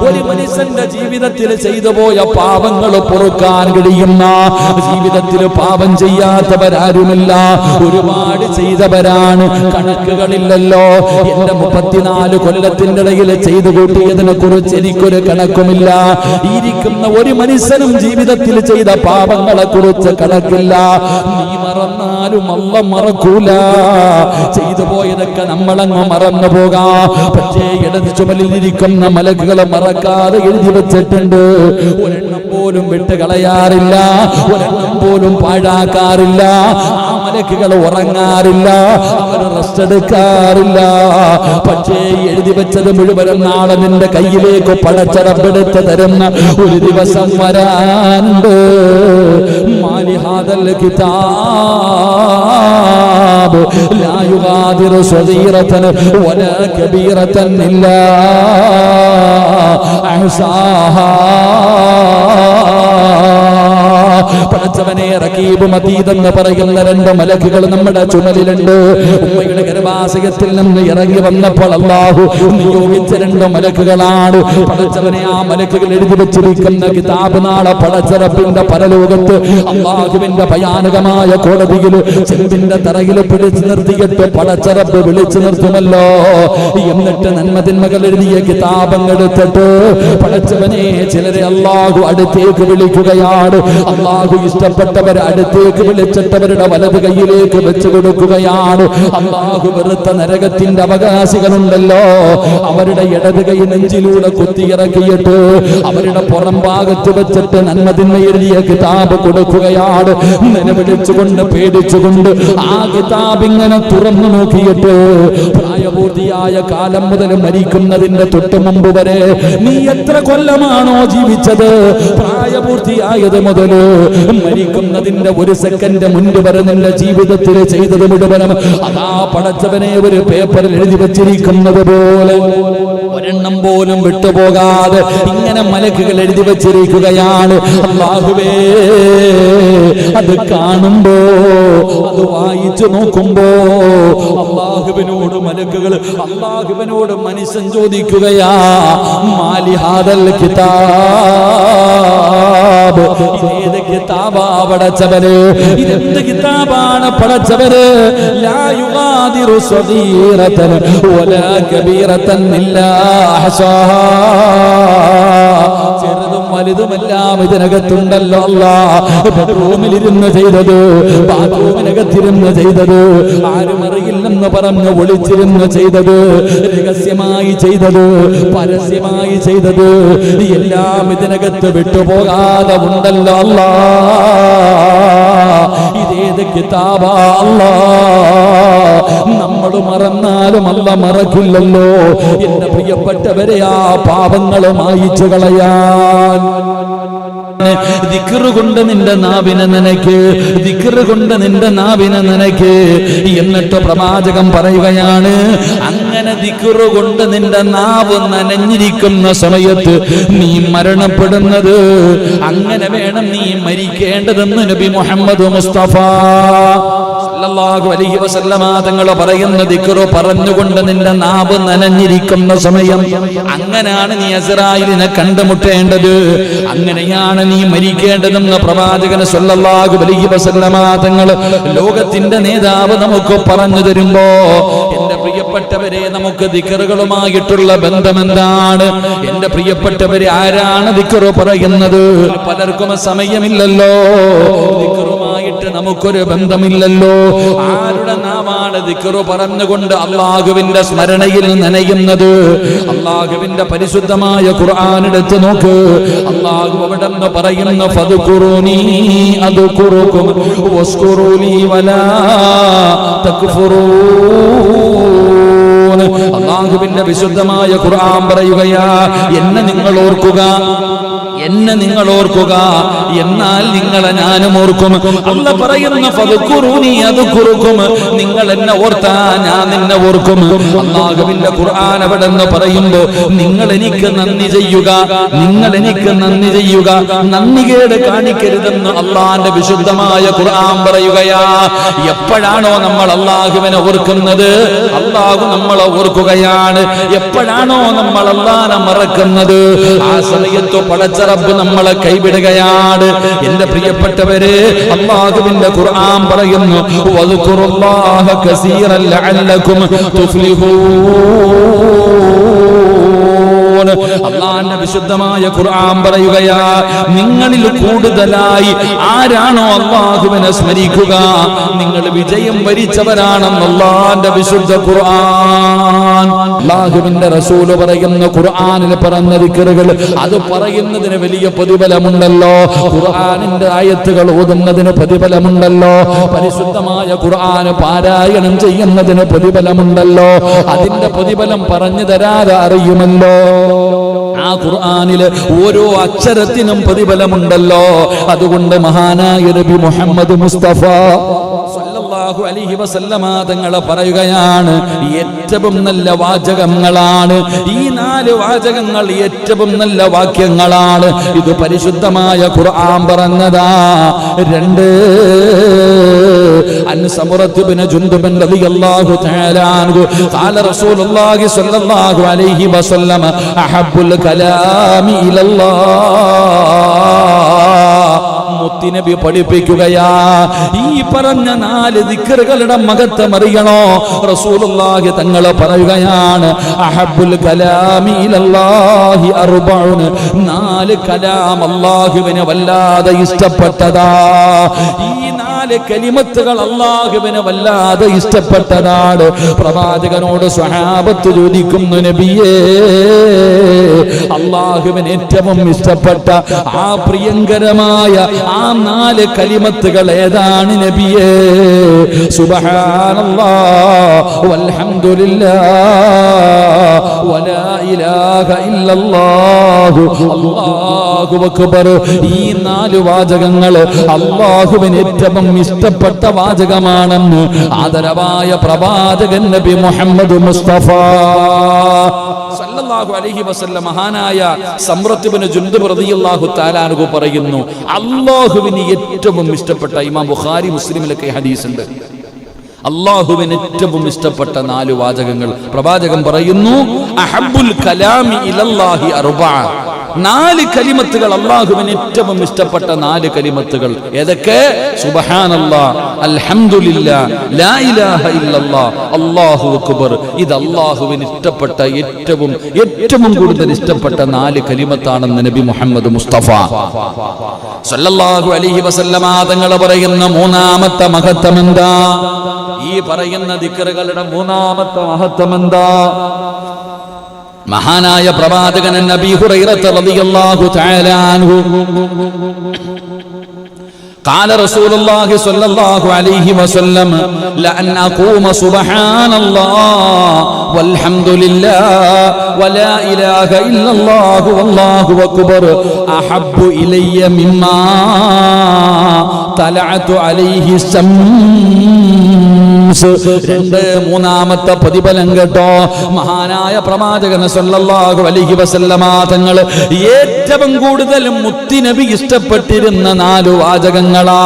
ഒരു മനുഷ്യന്റെ ജീവിതത്തിൽ ചെയ്തു പോയ പാപങ്ങൾ പൊറുക്കാൻ കഴിയുന്ന ജീവിതത്തിൽ പാപം ചെയ്യാത്തവരാരുമില്ല. ഒരുപാട് ചെയ്തവരാണ്. കണക്കുകളില്ലല്ലോ. എന്റെ മുപ്പത്തിനാല് കൊല്ലത്തിന്റെ ഇടയിൽ ചെയ്തു കൂട്ടിയതിനെ കുറിച്ച് എനിക്കൊരു കണക്കുമില്ല. ഇരിക്കുന്ന ഒരു മനുഷ്യനും ജീവിതത്തിൽ ചെയ്ത പാപങ്ങളെ കുറിച്ച് കണക്കില്ല. നീ മറന്നാലും അല്ല മറക്കൂല. ചെയ്തു പോയതൊക്കെ നമ്മളങ്ങ് മറന്നു പോകാം. പക്ഷേ ഇടത് ചുമലിൽ ഇരിക്കുന്ന മലക്കുകളെ മറക്കാതെ എഴുതി വെച്ചിട്ടുണ്ട്. ഒരെണ്ണം പോലും വിട്ട് കളയാറില്ല. ഒരെണ്ണം പോലും പാഴാക്കാറില്ല. മലക്കുകൾ ഉറങ്ങാറില്ല. അവർ റെസ്റ്റ് എടുക്കാറില്ല. പക്ഷേ എഴുതി വെച്ചത് മുഴുവനും നാളെ നിന്റെ കയ്യിലേക്ക് പടച്ചടപ്പെടുത്ത് തരുന്ന ഒരു ദിവസം വരാനുണ്ട്. മാലിഹാദൽ കിതാബ് ലാ യുഗാദിറു സ്വഗീറതൻ വലാ കബീറതൻ ഇല്ലാ അഹ്സാഹാ പടച്ചവനെ റക്കീബും അതീതെന്ന് പറയുന്ന രണ്ട് മലക്കുകൾ നമ്മുടെ ചുമലിലുണ്ട്. ഉമ്മയുടെ ഗർഭാശയത്തിൽ നിന്ന് ഇറങ്ങി വന്നപ്പോൾ അള്ളാഹു നിയോഗിച്ച രണ്ട് മലക്കുകളാണ്. പടച്ചവനെ ആ മലക്കുകൾ എഴുതി വെച്ചിരിക്കുന്ന കിതാബ് നാളെ പടച്ചറപ്പിന്റെ പരലോകത്ത് അള്ളാഹുവിന്റെ ഭയാനകമായ കോടതിയിൽ ചെമ്പിന്റെ തറയിൽ പിടിച്ചു നിർത്തിയിട്ട് പടച്ചറപ്പ് വിളിച്ചു നിർത്തുമല്ലോ. എന്നിട്ട് നന്മതിന്മകൾ എഴുതിയ കിതാബങ്ങൾ എടുത്തിട്ട് പടച്ചവനെ ചിലരെ അള്ളാഹു അടുത്തേക്ക് വിളിക്കുകയാണ്. അള്ളാഹു ഇഷ്ടപ്പെട്ടവരെ അടുത്തേക്ക് വിളിച്ചിട്ടവരുടെ വലത് കൈയിലേക്ക് വെച്ചു കൊടുക്കുകയാണ്. അള്ളാഹു വെറുത്ത നരകത്തിന്റെ അവകാശികളുണ്ടല്ലോ. അവരുടെ ഇടത് കൈ നെഞ്ചിലൂടെ കുത്തിയിറക്കിയിട്ട് അവരുടെ പുറം ഭാഗത്ത് വെച്ചിട്ട് നന്മതിന്മ എഴുതിയ കിതാബ് കൊടുക്കുകയാണ്. നിലവിളിച്ചുകൊണ്ട് പേടിച്ചുകൊണ്ട് ആ കിതാബ് ഇങ്ങനെ തുറന്നു നോക്കിയിട്ട് പ്രായപൂർത്തിയായ കാലം മുതൽ മരിക്കുന്നതിന്റെ തൊട്ടു മുമ്പ് വരെ നീ എത്ര കൊല്ലമാണോ ജീവിച്ചത്? പ്രായപൂർത്തിയായത് മുതൽ മരിക്കുന്നതിന്റെ ഒരു സെക്കൻഡ് മുൻപ് നിന്റെ ജീവിതത്തിൽ ചെയ്തത് മുഴുവനും അതാ പടച്ചവനെ ഒരു പേപ്പറിൽ എഴുതി വച്ചിരിക്കുന്നത് പോലെ. ഒരെണ്ണം പോലും വിട്ടുപോകാതെ ഇങ്ങനെ മലക്കുകൾ എഴുതി വച്ചിരിക്കുകയാണ്. അള്ളാഹുവേ അത് കാണുമ്പോ അത് വായിച്ചു നോക്കുമ്പോ അള്ളാഹുവിനോട് മലക്കുകൾ അള്ളാഹുവിനോട് മനുഷ്യൻ ചോദിക്കുകയാ മാലിഹാദൽ കിതാബ്. ഏത് കിതാബാ പടച്ചവര് ഇതെന്ത് കിതാബാണ് പടച്ചവര് ലാ യുഗാദിറു സഗീറതൻ വലാ കബീറതൻ ഇല്ലാ അഹ്സാഹാ ചെറുതും വലുതുമെല്ലാം ഇതിനകത്തുണ്ടല്ലോ അല്ല ബെഡ്റൂമിലിരുന്ന് ചെയ്തത് ബാത്റൂമിനകത്തിരുന്ന് ചെയ്തത് ആരും അറിയില്ലെന്ന് പറഞ്ഞ് ഒളിച്ചിരുന്ന് ചെയ്തത് രഹസ്യമായി ചെയ്തത് പരസ്യമായി ചെയ്തത് എല്ലാം ഇതിനകത്ത് വിട്ടുപോകാതെ ഉണ്ടല്ലോ അല്ല. ഇതേത് കിതാബാ അല്ലാ. നമ്മൾ മറന്നാലും അല്ല മറക്കില്ലല്ലോ. എന്റെ പ്രിയപ്പെട്ടവരെ ആ പാപങ്ങൾ മായിച്ചു കളയാൻ. കൊണ്ട് നിന്റെ നാവിനെ നനയ്ക്ക് കൊണ്ട് നിന്റെ നാവിനെ നനയ്ക്ക് എന്നിട്ട് പ്രവാചകം പറയുകയാണ് അങ്ങനെ ദിക്റ് കൊണ്ട് നിന്റെ നാവ് നനഞ്ഞിരിക്കുന്ന സമയത്ത് നീ മരണപ്പെടുന്നത് അങ്ങനെ വേണം നീ മരിക്കേണ്ടതെന്ന് നബി മുഹമ്മദ് മുസ്തഫ. സല്ലല്ലാഹു അലൈഹി തങ്ങൾ പറയുന്ന ദിക്റ് പറഞ്ഞുകൊണ്ട് നിന്റെ നാവ് നനഞ്ഞിരിക്കുന്ന സമയം അങ്ങനെയാണ് നീ അസ്രായിലിനെ കണ്ടുമുട്ടേണ്ടത്. അങ്ങനെയാണ് നീ മരിക്കേണ്ടതെന്ന് പ്രവാചകൻ സല്ലല്ലാഹു അലൈഹി വസല്ലമ തങ്ങൾ ലോകത്തിന്റെ നേതാവ് നമുക്ക് പറഞ്ഞു തരുമ്പോ എന്റെ പ്രിയപ്പെട്ടവരെ നമുക്ക് ദിക്കറുകളുമായിട്ടുള്ള ബന്ധം എന്താണ് എന്റെ പ്രിയപ്പെട്ടവരെ ആരാണ് ദിക്കറു പറയുന്നത്? പലർക്കും സമയമില്ലല്ലോ. ദിക്കറുമായിട്ട് നമുക്കൊരു ബന്ധമില്ലല്ലോ. ആരുടെ നാമാണ് ദിക്കറു പറഞ്ഞുകൊണ്ട് അള്ളാഹുവിന്റെ സ്മരണയിൽ നനയുന്നത്? അള്ളാഹുവിന്റെ പരിശുദ്ധമായ ഖുർആൻ നോക്ക്. അള്ളാഹു അവിടെ നിന്ന് പറയുന്ന വലാ അള്ളാഹുവിന്റെ വിശുദ്ധമായ ഖുർആൻ പറയുകയാ എന്നെ നിങ്ങൾ ഓർക്കുക. എന്നെ നിങ്ങൾ ഓർക്കുക. എന്നാൽ നിങ്ങളെ ഞാനും ഓർക്കും. അല്ല പറയുന്ന പതുക്കുറൂനി അത് കുറുക്കും നിങ്ങൾ എന്നെ ഓർത്താ ഞാൻ നിന്നെ ഓർക്കും. അള്ളാഹുവിന്റെ ഖുർആൻ അവിടെ നിന്ന് പറയുമ്പോ നിങ്ങൾ എനിക്ക് നന്ദി ചെയ്യുക. നിങ്ങൾ എനിക്ക് നന്ദി ചെയ്യുക. നന്ദി കേട് കാണിക്കരുതെന്ന് അള്ളാന്റെ വിശുദ്ധമായ ഖുർആൻ പറയുകയാ. എപ്പോഴാണോ നമ്മൾ അള്ളാഹുവിനെ ഓർക്കുന്നത്? അള്ളാഹു നമ്മളെ ഓർക്കുകയാണ്. എപ്പോഴാണോ നമ്മൾ അള്ളാനെ മറക്കുന്നത്? ആ സമയത്ത് പടച്ചറബ് നമ്മളെ കൈവിടുകയാണ്. എന്റെ പ്രിയപ്പെട്ടവര് അള്ളാഹുവിന്റെ ഖുർആൻ പറയുന്നു വദ്കുറുല്ലാഹ കസീറൻ ലഅല്ലകും തുഫ്ലിഹൂൻ. അള്ളാന്റെ വിശുദ്ധമായ ഖുർആൻ പറയുകയാ നിങ്ങളിൽ കൂടുതലായി ആരാണോ അള്ളാഹുവിനെ സ്മരിക്കുക? നിങ്ങൾ വിജയം വരിച്ചവരാണെന്ന് അള്ളാന്റെ വിശുദ്ധ ഖുർആൻ. അള്ളാഹുവിന്റെ റസൂൽ പറയുന്ന ഖുർആനിൽ പറഞ്ഞ വിക്കറുകൾ അത് പറയുന്നതിന് വലിയ പ്രതിഫലമുണ്ടല്ലോ. ഖുർആനിന്റെ ആയത്തുകൾ ഓതുന്നതിന് പ്രതിഫലമുണ്ടല്ലോ. പരിശുദ്ധമായ ഖുർആന് പാരായണം ചെയ്യുന്നതിന് പ്രതിഫലമുണ്ടല്ലോ. അതിന്റെ പ്രതിഫലം പറഞ്ഞു തരാതെ അറിയുമല്ലോ. ആ ഖുർആനിൽ ഓരോ അക്ഷരത്തിനും പ്രതിഫലമുണ്ടല്ലോ. അതുകൊണ്ട് മഹാനായ നബി മുഹമ്മദ് മുസ്തഫ സല്ലല്ലാഹു അലൈഹി വസല്ലമ തങ്ങളെ പറയുകയാണ് ഏറ്റവും നല്ല വാചകങ്ങളാണ്. ഈ നാല് വാചകങ്ങൾ ഏറ്റവും നല്ല വാക്യങ്ങളാണ്. ഇത് പരിശുദ്ധമായ ഖുർആൻ പറഞ്ഞതാ. രണ്ട് അൻ സമറത്ത് ബിൻ ജുൻദുബൻ റളിയല്ലാഹു തആല അൻഹു ഖാല റസൂലുള്ളാഹി സ്വല്ലല്ലാഹു അലൈഹി വസല്ലമ അഹബ്ബുൽ കലാമി ഇലല്ലാഹ്. മുത്തിനബി പഠിപ്പിക്കുകയാ. ഈ പറഞ്ഞ നാല് ദിക്കറുകളുടെ മഹത്വം അറിയണോ? റസൂലുള്ളാഹി തങ്ങൾ പറയുകയാണ് അഹബ്ബുൽ കലാമി ഇലല്ലാഹി അർബഉൻ. നാല് കലാം അല്ലാഹുവിനെ വല്ലാതെ ഇഷ്ടപ്പെട്ടതാ. ഈ നാല് കലിമത്തുകൾ അല്ലാഹുവിന് വല്ലാതെ ഇഷ്ടപ്പെട്ടതാണ്. പ്രവാചകനോട് സ്വഹാബത്ത് ചോദിക്കുന്നു നബിയേ അള്ളാഹുവിന് ഏറ്റവും ഇഷ്ടപ്പെട്ട ആ പ്രിയങ്കരമായ നാല് കലിമത്തുകൾ ഏതാണ് നബിയെ? വൽഹംദുലില്ലാ വലാ ഇലാഹ ഇല്ലല്ലാഹു അല്ലാഹു അക്ബർ. ഈ നാല് വാചകങ്ങൾ അള്ളാഹുവിന് ഏറ്റവും ഇഷ്ടപ്പെട്ട വാചകമാണെന്ന് ആദരവായ പ്രവാചകൻ നബി മുഹമ്മദ് മുസ്തഫ സല്ലല്ലാഹു അലൈഹി വസല്ലം മഹാനായ സമ്രത്തുബിന് ജുൻദുബ് റളിയല്ലാഹു തആലാനുഹു പറയുന്നു അള്ളാഹുവിന് ഏറ്റവും ഇഷ്ടപ്പെട്ട ഇമാം ബുഖാരി മുസ്ലിമിലൊക്കെ ഹദീസ് ഉണ്ട്. അള്ളാഹുവിന് ഏറ്റവും ഇഷ്ടപ്പെട്ട നാല് വാചകങ്ങൾ. പ്രവാചകൻ പറയുന്നു അഹബ്ബുൽ കലാമി ഇലല്ലാഹി അർബഅ നാല് കലിമത്തുകൾ അള്ളാഹുവിന് ഏറ്റവും ഇഷ്ടപ്പെട്ട നാല് കലിമത്തുകൾ ഏതൊക്കെ? സുബ്ഹാനല്ലാ അൽഹംദുലില്ലാ ലാ ഇലാഹ ഇല്ലല്ലാ അല്ലാഹു അക്ബർ. ഇത് അള്ളാഹുവിന് ഇഷ്ടപ്പെട്ട ഏറ്റവും ഏറ്റവും കൂടുതൽ ഇഷ്ടപ്പെട്ട നാല് കലിമത്താണെന്ന് നബി മുഹമ്മദ് മുസ്തഫ. സല്ലല്ലാഹു അലൈഹി വസല്ലമ തങ്ങൾ പറയുന്ന മൂന്നാമത്തെ മഹത്വം എന്താ? ഈ പറയുന്ന ദിക്കറുകളുടെ മൂന്നാമത്തെ മഹത്വം എന്താ? മഹാനായ പ്രവാചകൻ നബി ഹുറൈറത്ത് റളിയല്ലാഹു തആല അൻഹു قال رسول الله صلى الله عليه وسلم لأن أقوم سبحان الله والحمد لله ولا إله إلا الله والله أكبر أحب إلي مما طلعت عليه ഷംസ് രണ്ട് മൂന്നാമത്തെ പ്രതിഫലം കേട്ടോ. മഹാനായ പ്രവാചകൻ സല്ലല്ലാഹു അലൈഹി വസല്ലമ തങ്ങൾ ഏറ്റവും കൂടുതൽ മുത്തിനബി ഇഷ്ടപ്പെട്ടിരുന്ന നാല് വാചകങ്ങളാ.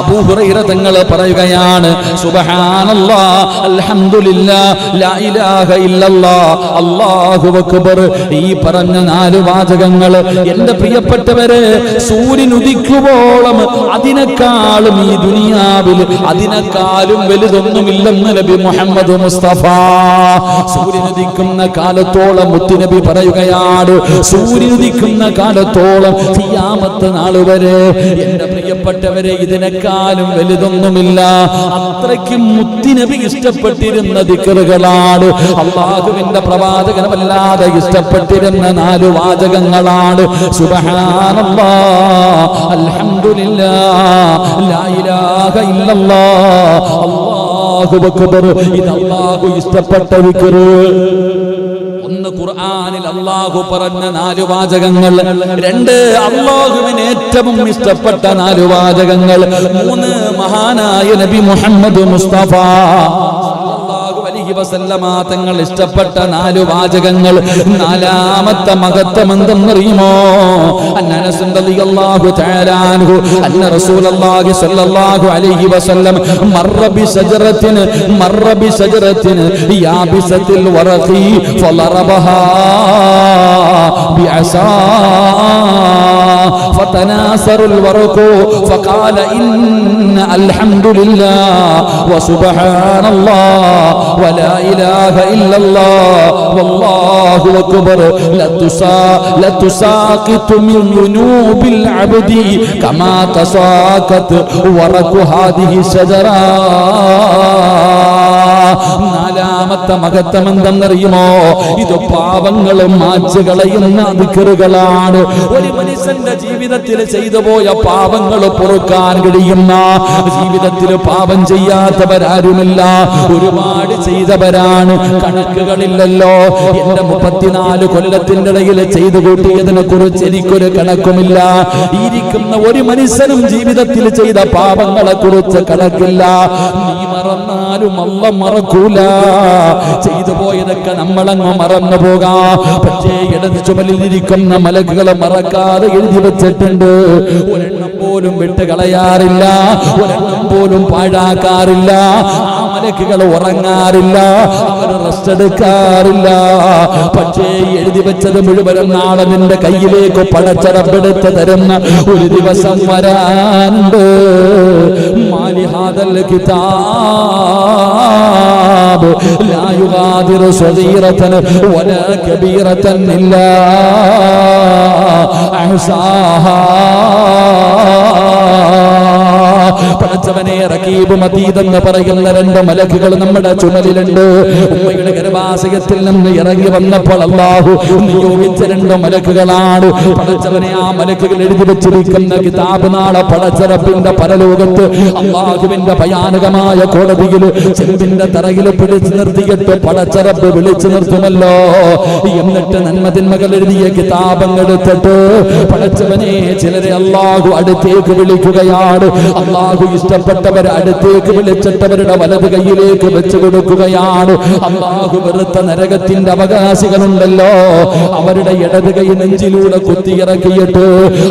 അബൂഹുറൈറ തങ്ങൾ പറയുകയാണ് സുബ്ഹാനല്ലാ അൽഹംദുലില്ലാ ലാ ഇലാഹ ഇല്ലല്ലാ അല്ലാഹു അക്ബർ. ഈ പറഞ്ഞ നാല് വാചകങ്ങൾ എന്റെ പ്രിയപ്പെട്ടവരെ സൂര്യൻ ഉദിക്കുവോളം അതിനേക്കാളും ഈ ദുനിയാവിൽ അതിനേക്കാളും വലുതൊന്നും വലുതൊന്നുമില്ലെന്ന് നബി മുഹമ്മദ് മുസ്തഫ. സൂര്യനുദിക്കുന്ന കാലത്തോളം മുത്തുനബി പറയുകയാണ് സൂര്യനുദിക്കുന്ന കാലത്തോളം ഖിയാമത്ത് നാൾ വരെ. എന്റെ പ്രിയപ്പെട്ടവരെ ഇതിനേക്കാളും വലുതൊന്നുമില്ല. അത്രയ്ക്കും മുത്തിനബി ഇഷ്ടപ്പെട്ടിരുന്ന ദിക്കറുകളാണ്. അള്ളാഹുവിന്റെ പ്രവാചകൻ വല്ലാതെ ഇഷ്ടപ്പെട്ടിരുന്ന നാല് വാചകങ്ങളാണ്. സുബഹാനല്ലാ അൽഹംദുലില്ലാ ലാ ഇല്ലല്ലാ അല്ലാഹു അക്ബർ. ഇത് അല്ലാഹു ഇഷ്ടപ്പെട്ട വിക്കറ്. ഒന്ന് ഖുർആനിൽ അള്ളാഹു പറഞ്ഞ നാല് വാചകങ്ങൾ. രണ്ട് അള്ളാഹുവിന് ഏറ്റവും ഇഷ്ടപ്പെട്ട നാല് വാചകങ്ങൾ. മൂന്ന് മഹാനായ നബി മുഹമ്മദ് മുസ്തഫ. അലൈഹി വസല്ലമ തങ്ങൾ ഇഷ്ടപ്പെട്ട നാല് വാചകങ്ങൾ. നാലാമത്തെ മഹത്വം എന്തെന്നറിയുമോ അന്നനസ് فتناثر الورق فقال إن الحمد لله وسبحان الله ولا إله إلا الله والله أكبر لتسا لتساقط من ذنوب العبد كما تساقط ورق هذه الشجره നാലാമത്തെ മഹത്വം എന്തെന്നറിയുമോ ഇത് പാപങ്ങളും മാച്ചു കളയുന്ന ദിക്കറുകളാണ് ഒരു മനുഷ്യന്റെ ജീവിതത്തിൽ ചെയ്തു പോയ പാപങ്ങൾ പൊറുക്കാൻ കഴിയുന്ന ജീവിതത്തിൽ പാപം ചെയ്യാത്തവരാരുമില്ല. ഒരുപാട് ചെയ്തവരാണ്. കണക്കുകളില്ലല്ലോ. എന്റെ മുപ്പത്തിനാല് കൊല്ലത്തിന്റെ ഇടയിൽ ചെയ്തു കൂട്ടിയതിനെ കുറിച്ച് എനിക്കൊരു കണക്കുമില്ല. ഇരിക്കുന്ന ഒരു മനുഷ്യനും ജീവിതത്തിൽ ചെയ്ത പാപങ്ങളെ കുറിച്ച് കണക്കില്ല. നീ മറന്നാലും അല്ല മറക്കൂല ചെയ്തു പോയതൊക്കെ നമ്മളങ്ങ് മറന്നു പോകാ. പക്ഷേ ഇടത് ചുമലിൽ ഇരിക്കുന്ന മലക്കുകളെ മറക്കാതെ എഴുതി വെച്ചിട്ടുണ്ട്. ഒരെണ്ണം പോലും വിട്ട് കളയാറില്ല. ഒരെണ്ണം പോലും പാഴാക്കാറില്ല. ആ മലക്കുകൾ ഉറങ്ങാറില്ല. അവർ റെസ്റ്റ് എടുക്കാറില്ല. പക്ഷേ എഴുതി വെച്ചത് മുഴുവൻ നാളെ നിന്റെ കയ്യിലേക്ക് പടച്ചടപ്പെടുത്ത് തരുന്ന ഒരു ദിവസം വരാനുണ്ട്. لهذا الكتاب لا يغادر صغيرة ولا كبيرة إلا أحصاها. പടച്ചവനെ റക്കീബും അതീതെന്ന് പറയുന്ന രണ്ട് മലക്കുകൾ നമ്മുടെ ചുമലിലുണ്ട്. ഉമ്മയുടെ ഗർഭാശയത്തിൽ നിന്ന് ഇറങ്ങി വന്നപ്പോൾ അള്ളാഹു നിയോഗിച്ച രണ്ട് മലക്കുകളാണ്. പടച്ചവനെ ആ മലക്കുകൾ എഴുതി വെച്ചിരിക്കുന്ന കിതാബ് നാളെ പടച്ചറപ്പിന്റെ പരലോകത്ത് അള്ളാഹുവിന്റെ ഭയാനകമായ കോടതിയിൽ ചെമ്പിന്റെ തറയിൽ പിടിച്ചു നിർത്തിയിട്ട് പടച്ചറപ്പ് വിളിച്ചു നിർത്തുമല്ലോ. എന്നിട്ട് നന്മതിന്മകൾ എഴുതിയ കിതാബം എടുത്തിട്ട് പടച്ചവനെ ചിലരെ അള്ളാഹു അടുത്തേക്ക് വിളിക്കുകയാണ്. അള്ളാഹു ഇഷ്ടപ്പെട്ടവരെ അടുത്തേക്ക് വിളിച്ചിട്ടവരുടെ വലത് കൈയിലേക്ക് വെച്ചു കൊടുക്കുകയാണ്. അള്ളാഹു വെറുത്ത നരകത്തിന്റെ അവകാശികളുണ്ടല്ലോ. അവരുടെ ഇടത് കൈ നെഞ്ചിലൂടെ കുത്തിയിറക്കിയിട്ട്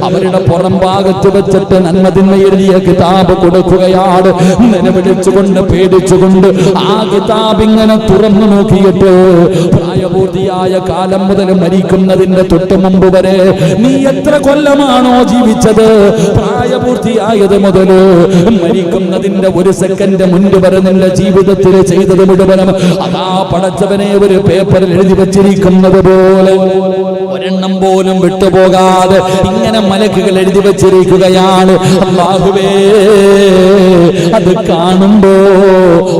അവരുടെ പുറം ഭാഗത്ത് വെച്ചിട്ട് നന്മ എഴുതിയ കിതാബ് കൊടുക്കുകയാണ്. നിലവിളിച്ചുകൊണ്ട് പേടിച്ചുകൊണ്ട് ആ കിതാബ് ഇങ്ങനെ തുറന്നു നോക്കിയിട്ട് പ്രായപൂർത്തിയായ കാലം മുതൽ മരിക്കുന്നതിന്റെ തൊട്ട് മുമ്പ് വരെ നീ എത്ര കൊല്ലമാണോ ജീവിച്ചത്? പ്രായപൂർത്തിയായത് മുതൽ മരിക്കുന്നതിന്റെ ഒരു സെക്കൻഡ് മുൻപ് വരെ ജീവിതത്തിൽ ചെയ്തത് മുഴുവനും അതാ പടച്ചവനെ ഒരു പേപ്പറിൽ എഴുതി വച്ചിരിക്കുന്നത് പോലെ. ഒരെണ്ണം പോലും വിട്ടുപോകാതെ ഇങ്ങനെ മലക്കുകൾ എഴുതി വച്ചിരിക്കുകയാണ്. അള്ളാഹുവേ അത് കാണുമ്പോ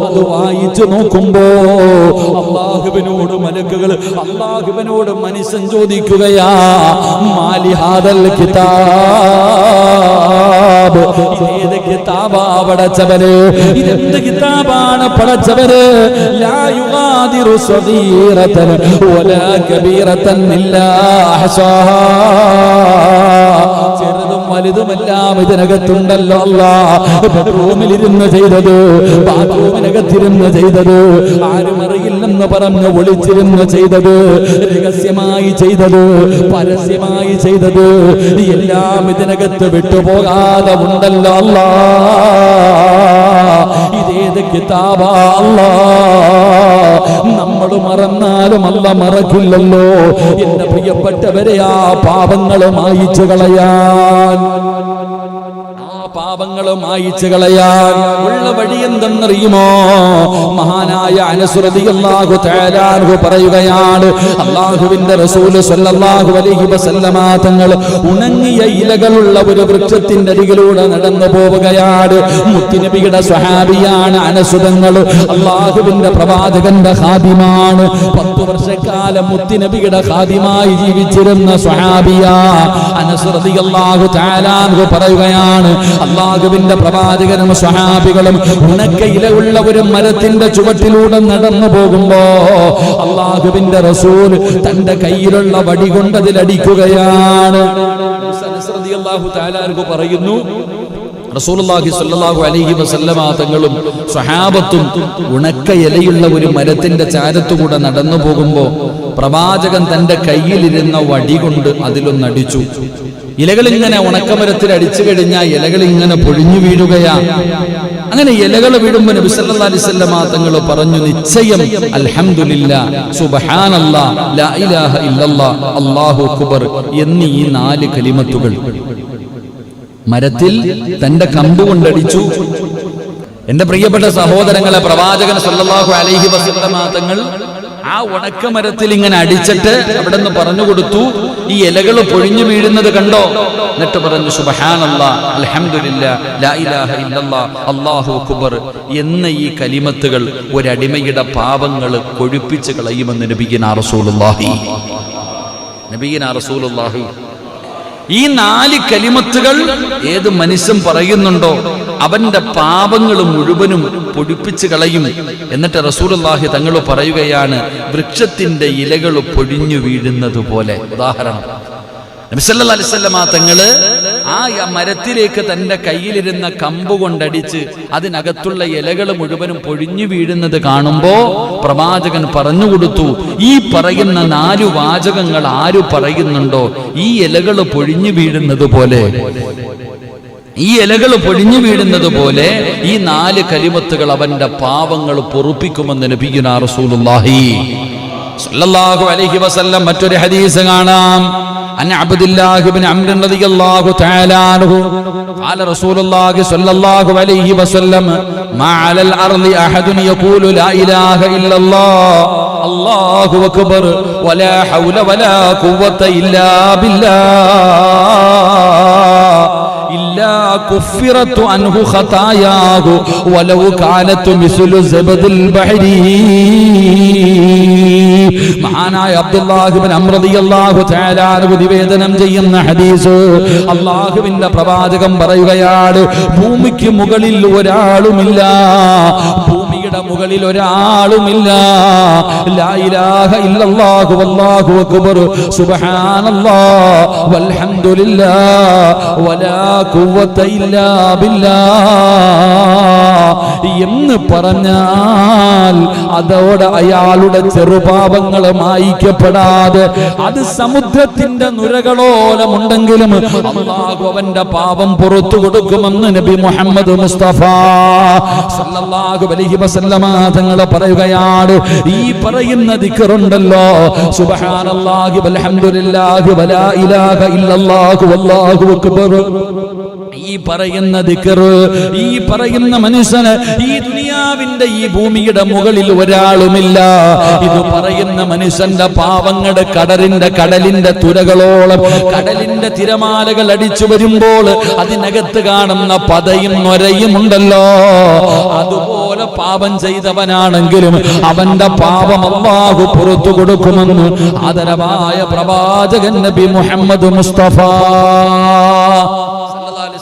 അത് വായിച്ചു നോക്കുമ്പോ അള്ളാഹുവിനോട് മലക്കുകൾ അള്ളാഹുവിനോട് മനുഷ്യൻ ചോദിക്കുകയാ മാലിഹാദൽ കിതാബ്. ഇതേത് കിതാബാ കിതാബാണ് വലാ കബീറതൻ ചെറുതും വലുതുമെല്ലാം ഇതിനകത്തുണ്ടല്ലോ അല്ല. ബെഡ്റൂമിലിരുന്ന് ചെയ്തത് ബാത്റൂമിനകത്തിരുന്ന് ചെയ്തത് ആരും അറിയില്ലെന്ന് പറഞ്ഞ് ഒളിച്ചിരുന്ന് ചെയ്തത് രഹസ്യമായി ചെയ്തത് പരസ്യമായി ചെയ്തത് എല്ലാം ഇതിനകത്ത് വിട്ടുപോകാതെ ഉണ്ടല്ലോ അല്ല. ഇതേത് കിതാബാ അല്ലാ. നമ്മൾ മറന്നാലും അല്ല മറക്കില്ലല്ലോ. എന്റെ പ്രിയപ്പെട്ടവരെ ആ പാപങ്ങൾ മായിച്ചു കളയാൻ. ആ അയച്ചു കളയാൻ ഉള്ള വഴി എന്തെന്നറിയുമോ? മഹാനായ അനുസൃതി അള്ളാഹു തേലാഹു പറയുകയാണ് അള്ളാഹുവിന്റെ റസൂൽ സല്ലല്ലാഹു അലൈഹി വസല്ലമ തങ്ങൾ ഉണങ്ങിയ ഇലകളുള്ള ഒരു വൃക്ഷത്തിന്റെ അരികിലൂടെ നടന്നു പോവുകയാണ്. മുത്തുനബിയുടെ സ്വഹാബിയാണ് അനസുതങ്ങൾ അള്ളാഹുവിന്റെ പ്രവാചകന്റെ ഹാദിമാണ് പത്തു വർഷക്കാലം മുത്തുനബിയുടെ ഹാദിമായി ജീവിച്ചിരുന്ന സ്വഹാബിയ അനസ് റളിയല്ലാഹു തആല അൻഹു പറയുകയാണ് അള്ളാഹുവിന്റെ പ്രവാചകനും സ്വഹാബികളും ഉണക്കയിലുള്ള ഒരു മരത്തിന്റെ ചുവട്ടിലൂടെ നടന്നു പോകുമ്പോ അള്ളാഹുവിന്റെ റസൂൽ തന്റെ കയ്യിലുള്ള വടി കൊണ്ടതിലടിക്കുകയാണ്. പറയുന്നു റസൂലുള്ളാഹി സ്വല്ലല്ലാഹു അലൈഹി വസല്ലമ തങ്ങളും സ്വഹാബത്തും ഉണക്ക ഇലയുള്ള ഒരു മരത്തിന്റെ ചാരത്തുകൂടെ നടന്നു പോകുമ്പോൾ പ്രവാചകൻ തന്റെ കയ്യിലിരുന്ന വടി കൊണ്ട് അതിലൊന്നടിച്ചു ഇലകൾ ഇങ്ങനെ ഉണക്കമരത്തിൽ അടിച്ചു കഴിഞ്ഞാൽ ഇലകൾ ഇങ്ങനെ പൊഴിഞ്ഞു വീഴുകയാ. അങ്ങനെ ഇലകൾ വീഴുമ്പോൾ നബി സല്ലല്ലാഹു അലൈഹി തങ്ങൾ പറഞ്ഞു നിശ്ചയം അൽഹംദുലില്ലാ സുബ്ഹാനല്ലാ ലാ ഇലാഹ ഇല്ലല്ലാ അല്ലാഹു അക്ബർ എന്നീ ഈ നാല് കലിമത്തുകൾ. മരത്തിൽ തന്റെ കമ്പ് കൊണ്ടടിച്ചു എന്റെ പ്രിയപ്പെട്ട സഹോദരങ്ങളെ പ്രവാചകൻ സല്ലല്ലാഹു അലൈഹി വസല്ലമ തങ്ങൾ ആ ഉണക്കമരത്തിൽ ഇങ്ങനെ അടിച്ചിട്ട് അവിടെ നിന്ന് പറഞ്ഞു കൊടുത്തു ഈ ഇലകൾ പൊഴിഞ്ഞു വീഴുന്നത് കണ്ടോ? എന്നിട്ട് പറഞ്ഞു സുബ്ഹാനല്ലാ അക്ബർ. എന്ന ഈ കലിമത്തുകൾ ഒരടിമയുടെ പാപങ്ങൾ കൊഴുപ്പിച്ച് കളയുമെന്ന് നബിഗിന റസൂലുള്ളാഹി. നബിഗിന റസൂലുള്ളാഹി. ഈ നാല് കലിമത്തുകൾ ഏത് മനുഷ്യൻ പറയുന്നുണ്ടോ? അവന്റെ പാപങ്ങൾ മുഴുവനും പൊടിപ്പിച്ചു കളയും. എന്നിട്ട് റസൂലുള്ളാഹി തങ്ങൾ പറയുകയാണ് വൃക്ഷത്തിന്റെ ഇലകൾ പൊഴിഞ്ഞു വീഴുന്നത് പോലെ. ഉദാഹരണം നബിസല്ലാ തങ്ങൾ ആ മരത്തിലേക്ക് തന്റെ കയ്യിലിരുന്ന കമ്പ് കൊണ്ടടിച്ച് അതിനകത്തുള്ള ഇലകൾ മുഴുവനും പൊഴിഞ്ഞു വീഴുന്നത് കാണുമ്പോ പ്രവാചകൻ പറഞ്ഞു കൊടുത്തു ഈ പറയുന്ന നാലു വാചകങ്ങൾ ആരു പറയുന്നുണ്ടോ? ഈ ഇലകൾ പൊഴിഞ്ഞു വീഴുന്നത് പോലെ. ഈ ഇലകൾ പൊഴിഞ്ഞു വീഴുന്നത് പോലെ ഈ നാല് കലിമത്തുകൾ അവന്റെ പാവങ്ങൾ പൊറുപ്പിക്കുമെന്ന് നബിയുന റസൂലുള്ളാഹി സല്ലല്ലാഹു അലൈഹി വസല്ലം മറ്റൊരു ഹദീസ് കാണാം عن عبد الله بن عمرو رضي الله تعالى عنه قال رسول الله صلى الله عليه وسلم ما على الأرض أحد يقول لا إله إلا الله الله أكبر ولا حول ولا قوة إلا بالله إلا كفرت عنه خطاياه ولو كانت مثل زبد البحر മഹാനായ അബ്ദുല്ലാഹിബിൻ അമ്രദിയല്ലാഹു തആലാനു നിവേദനം ചെയ്യുന്ന ഹദീസ് അള്ളാഹുവിന്റെ പ്രവാചകം പറയുകയാണ് ഭൂമിക്ക് മുകളിൽ ഒരാളുമില്ല ഭൂമിയുടെ മുകളിൽ ഒരാളുമില്ല. വലാ ബില്ലാഹ് എന്ന് പറഞ്ഞാൽ അതോടെ അയാളുടെ ചെറുപാപങ്ങൾ മായിക്കപ്പെടാതെ അത് സമുദ്രത്തിന്റെ നുരകളോലമുണ്ടെങ്കിലും അള്ളാഹു അവന്റെ പാപം പുറത്തു കൊടുക്കുമെന്ന് നബി മുഹമ്മദ് മുസ്തഫ സല്ലല്ലാഹു അലൈഹി വസല്ലമ തങ്ങൾ പറയുകയാണ്. ഈ പറയുന്ന ദിക്റുണ്ടല്ലോ സുബ്ഹാനല്ലാഹി വൽഹംദുലില്ലാഹി വലാ ഇലാഹ ഇല്ലല്ലാഹു വല്ലാഹു അക്ബർ. ഈ പറയുന്ന ദിക്കർ ഈ പറയുന്ന മനുഷ്യന് ഈ ദുനിയാവിന്റെ ഈ ഭൂമിയുടെ മുകളിൽ ഒരാളുമില്ല. ഇത് പറയുന്ന മനുഷ്യന്റെ പാവങ്ങളുടെ കടലിന്റെ കടലിന്റെ തുരകളോളം കടലിന്റെ തിരമാലകൾ അടിച്ചു വരുമ്പോൾ അതിനകത്ത് കാണുന്ന പതയും നൊരയും ഉണ്ടല്ലോ. അതുപോലെ പാപം ചെയ്തവനാണെങ്കിലും അവന്റെ പാപം അള്ളാഹു പുറത്തു കൊടുക്കുമെന്ന് ആദരവായ പ്രവാചകൻ നബി മുഹമ്മദ് മുസ്തഫ.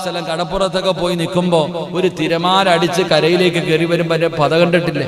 വസല്ലം കടപ്പുറത്തൊക്കെ പോയി നിൽക്കുമ്പോൾ ഒരു തിരമാലടിച്ച് കരയിലേക്ക് കയറി വരുമ്പോൾ പത കണ്ടിട്ടില്ലേ?